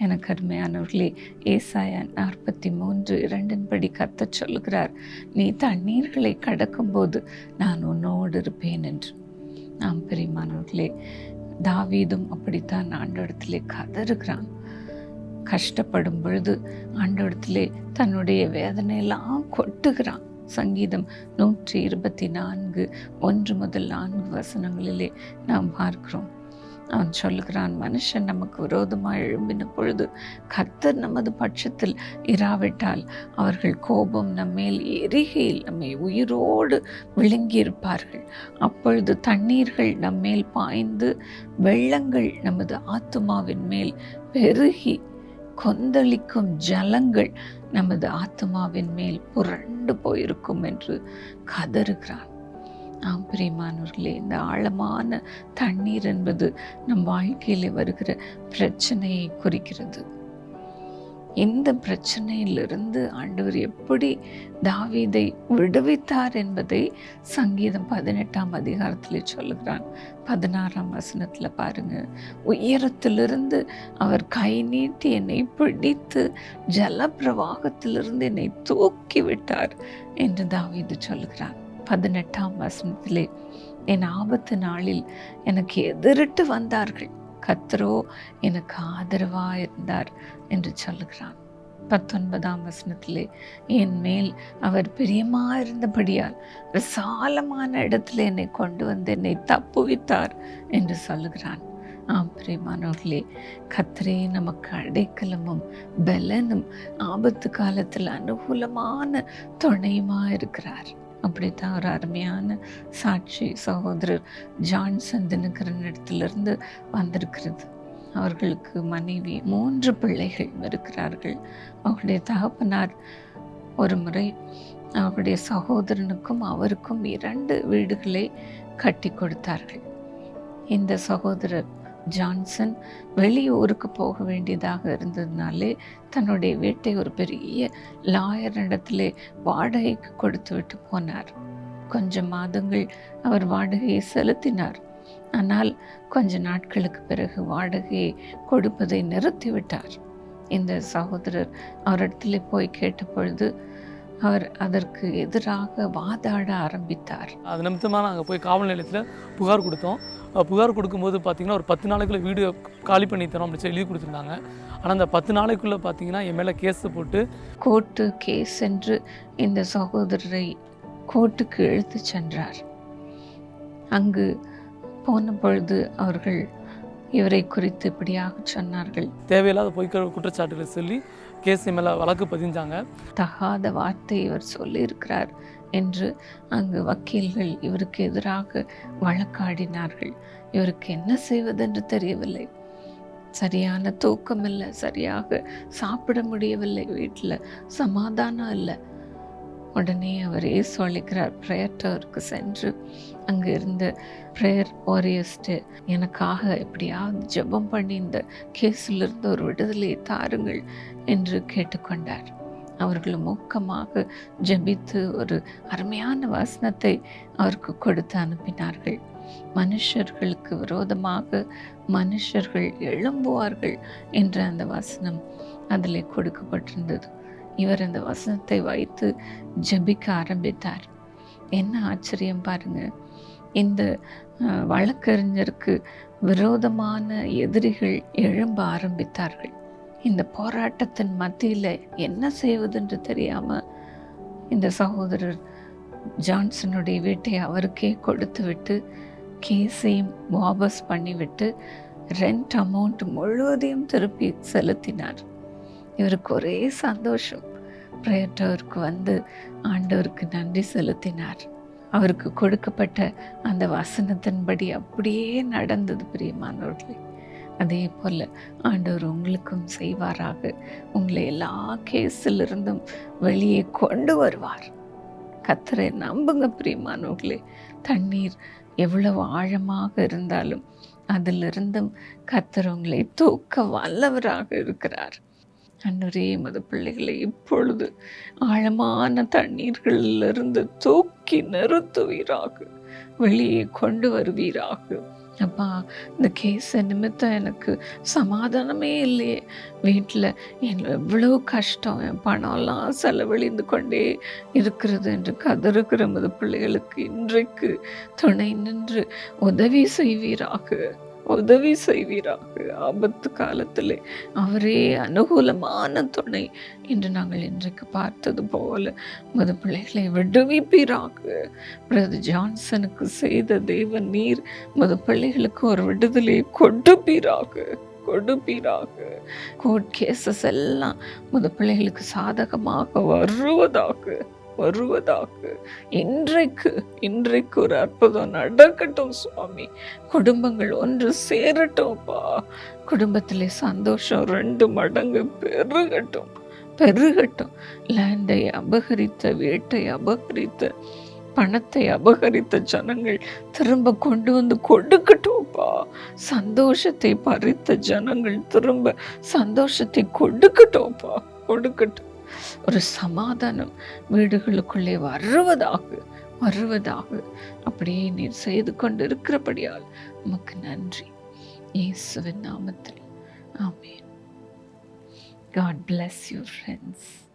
எனக்கு அருமையானவர்களே ஏசாயா நாற்பத்தி மூன்று இரண்டின்படி கத்த சொல்கிறார் நீ தண்ணீர்களை கடக்கும்போது நான் உன்னோடு இருப்பேன் என்று. நாம் பெரியமானவர்களே தாவீதும் அப்படித்தான் ஆண்டவரத்திலே கதறுகிறான். கஷ்டப்படும் பொழுது ஆண்டவரத்திலே தன்னுடைய வேதனையெல்லாம் கொட்டுகிறான். சங்கீதம் நூற்றி இருபத்தி நான்கு ஒன்று முதல் நான்கு வசனங்களிலே நாம் பார்க்கிறோம். அவன் சொல்லுகிறான் மனுஷன் நமக்கு விரோதமாக எழும்பின பொழுது கர்த்தர் நமது பட்சத்தில் இராவிட்டால் அவர்கள் கோபம் நம்மேல் எரிகையில் நம்மை உயிரோடு விழுங்கியிருப்பார்கள். அப்பொழுது தண்ணீர்கள் நம்மேல் பாய்ந்து வெள்ளங்கள் நமது ஆத்துமாவின் மேல் பெருகி கொந்தளிக்கும் ஜலங்கள் நமது ஆத்மாவின் மேல் புரண்டு போயிருக்கும் என்று கதறுகிறான். ஆம் பிரியமானவர்களே இந்த ஆழமான தண்ணீர் என்பது நம் வாழ்க்கையில் வருகிற பிரச்சனையை குறிக்கிறது. இந்த பிரச்சனையிலிருந்து ஆண்டவர் எப்படி தாவீதை விடுவித்தார் என்பதை சங்கீதம் பதினெட்டாம் அதிகாரத்தில் சொல்லுகிறான். பதினாறாம் வசனத்தில் பாருங்க. உயரத்திலிருந்து அவர் கை நீட்டி என்னை பிடித்து ஜல பிரவாகத்திலிருந்து என்னை தூக்கி விட்டார் என்று தாவீது சொல்லுகிறான். பதினெட்டாம் வசனத்திலே என் ஆபத்து நாளில் எனக்கு எதிரிட்டு வந்தார்கள். கத்ரோ எனக்கு ஆதரவாக இருந்தார் என்று சொல்லுகிறான். பத்தொன்பதாம் வசனத்திலே என் மேல் அவர் பிரியமாக இருந்தபடியால் விசாலமான இடத்துல என்னை கொண்டு வந்து என்னை தப்புவித்தார் என்று சொல்லுகிறான். ஆம் பிரியமானவர்களே கத்திரே நமக்கு அடைக்கலமும் பலனும் ஆபத்து காலத்தில் அனுகூலமான துணையுமா இருக்கிறார். அப்படி தான் ஒரு அருமையான சாட்சி சகோதரர் ஜான்சன் தினகரன் இடத்திலிருந்து வந்திருக்கிறது. அவர்களுக்கு மனைவி மூன்று பிள்ளைகள் இருக்கிறார்கள். அவருடைய தகப்பனார் ஒரு முறை அவருடைய சகோதரனுக்கும் அவருக்கும் இரண்டு வீடுகளை கட்டி கொடுத்தார்கள். இந்த சகோதரர் ஜான்சன் வெளியூருக்கு போக வேண்டியதாக இருந்ததுனாலே தன்னுடைய வீட்டை ஒரு பெரிய லாயர் இடத்துல வாடகைக்கு கொடுத்து விட்டு போனார். கொஞ்சம் மாதங்கள் அவர் வாடகையை செலுத்தினார். ஆனால் கொஞ்ச நாட்களுக்கு பிறகு வாடகையை கொடுப்பதை நிறுத்திவிட்டார். இந்த சகோதரர் அவரிடத்துல போய் கேட்டபொழுது அவர் அதற்கு எதிராக வாதாட ஆரம்பித்தார். அது நிமித்தமாக நாங்கள் போய் காவல் நிலையத்தில் புகார் கொடுத்தோம். புகார் கொடுக்கும்போது பார்த்தீங்கன்னா ஒரு பத்து நாளைக்குள்ளே வீடு காலி பண்ணி தரோம் அப்படின்னு சொல்லி எழுதி கொடுத்துருந்தாங்க. ஆனால் அந்த பத்து நாளைக்குள்ளே பார்த்தீங்கன்னா என் மேலே கேஸ் போட்டு கோர்ட்டு கேஸ் என்று இந்த சகோதரரை கோர்ட்டுக்கு இழுத்து சென்றார். அங்கு போன பொழுது அவர்கள் இவரை குறித்து இப்படியாக சொன்னார்கள். தேவையில்லாத பொய்க்க குற்றச்சாட்டுகளை சொல்லி கேசி மேலே வழக்கு பதிஞ்சாங்க. தகாத வார்த்தை இவர் சொல்லியிருக்கிறார் என்று அங்கு வக்கீல்கள் இவருக்கு எதிராக வழக்காடினார்கள். இவருக்கு என்ன செய்வதென்று தெரியவில்லை. சரியான தூக்கம் இல்லை சரியாக சாப்பிட முடியவில்லை. வீட்டில் சமாதானம் இல்லை. உடனே அவர் ஏசு அளிக்கிறார் ப்ரேயர் டவருக்கு சென்று அங்கே இருந்த ப்ரேயர் வாரியஸ்ட்டு எனக்காக எப்படியாவது ஜெபம் பண்ணி இந்த கேஸில் இருந்து ஒரு விடுதலையை தாருங்கள் என்று கேட்டுக்கொண்டார். அவர்கள் மூக்கமாக ஜெபித்து ஒரு அருமையான வசனத்தை அவருக்கு கொடுத்து அனுப்பினார்கள். மனுஷர்களுக்கு விரோதமாக மனுஷர்கள் எழும்புவார்கள் என்ற அந்த வசனம் அதில் கொடுக்கப்பட்டிருந்தது. இவர் இந்த வசனத்தை வைத்து ஜெபிக்க ஆரம்பித்தார். என்ன ஆச்சரியம் பாருங்க. இந்த வழக்கறிஞருக்கு விரோதமான எதிரிகள் எழும்ப ஆரம்பித்தார்கள். இந்த போராட்டத்தின் மத்தியில் என்ன செய்வதென்று தெரியாமல் இந்த சகோதரர் ஜான்சனுடைய வீட்டை அவருக்கே கொடுத்து விட்டு கேஸையும் வாபஸ் பண்ணிவிட்டு ரெண்ட் அமௌண்ட் முழுவதையும் திருப்பி செலுத்தினார். இவருக்கு ஒரே சந்தோஷம். பிரேட்டவருக்கு வந்து ஆண்டவருக்கு நன்றி செலுத்தினார். அவருக்கு கொடுக்கப்பட்ட அந்த வசனத்தின்படி அப்படியே நடந்தது பிரியமானவர்களே. அதே போல் ஆண்டவர் உங்களுக்கும் செய்வாராக. உங்களை எல்லா கேஸிலிருந்தும் வெளியே கொண்டு வருவார். கத்தரை நம்புங்க பிரியமானவர்களே. தண்ணீர் எவ்வளவு ஆழமாக இருந்தாலும் அதிலிருந்தும் கத்தர் உங்களை தூக்க வல்லவராக இருக்கிறார். அன்னரே மது பிள்ளைகளை இப்பொழுது ஆழமான தண்ணீர்களிலிருந்து தூக்கி நிறுத்துவீராக. வெளியே கொண்டு வருவீராக. அப்பா இந்த கேஸை நிமித்தம் எனக்கு சமாதானமே இல்லையே. வீட்டில் என் எவ்வளோ கஷ்டம் என் பணம்லாம் செலவழிந்து கொண்டே இருக்கிறது என்று கதறுகிற மது பிள்ளைகளுக்கு இன்றைக்கு துணை நின்று உதவி செய்வீராக. உதவி செய்வீராக ஆபத்து காலத்திலே. அவரே அனுகூலமான துணை என்று நாங்கள் இன்றைக்கு பார்த்தது போல மது பிள்ளைகளை விடுவிப்பீராக. பிரதர் ஜான்சனுக்கு செய்த தெய்வ நீர் மது பிள்ளைகளுக்கு ஒரு விடுதலையை கொடுப்பீராக கொடுப்பீராக. கோர்ட் கேசஸ் எல்லாம் மது பிள்ளைகளுக்கு சாதகமாக வருவதாக. வருவதாக. இன்றைக்கு இன்றைக்கு ஒரு அற்புதம் நடக்கட்டும் சுவாமி. குடும்பங்கள் ஒன்று சேரட்டும்ப்பா. குடும்பத்திலே சந்தோஷம் ரெண்டு மடங்கு பெருகட்டும் பெருகட்டும். லேண்டை அபகரித்த வீட்டை அபகரித்த பணத்தை அபகரித்த ஜனங்கள் திரும்ப கொண்டு வந்து கொடுக்கட்டும்ப்பா. சந்தோஷத்தை பறித்த ஜனங்கள் திரும்ப சந்தோஷத்தை கொடுக்கட்டும்ப்பா. கொடுக்கட்டும். ஒரு சமாதானம் வீடுகளுக்குள்ளே வருவதாக வருவதாக அப்படியே நீர் செய்து கொண்டு இருக்கிறபடியால் உமக்கு நன்றி. இயேசுவின் நாமத்தில். ஆமேன். God bless you friends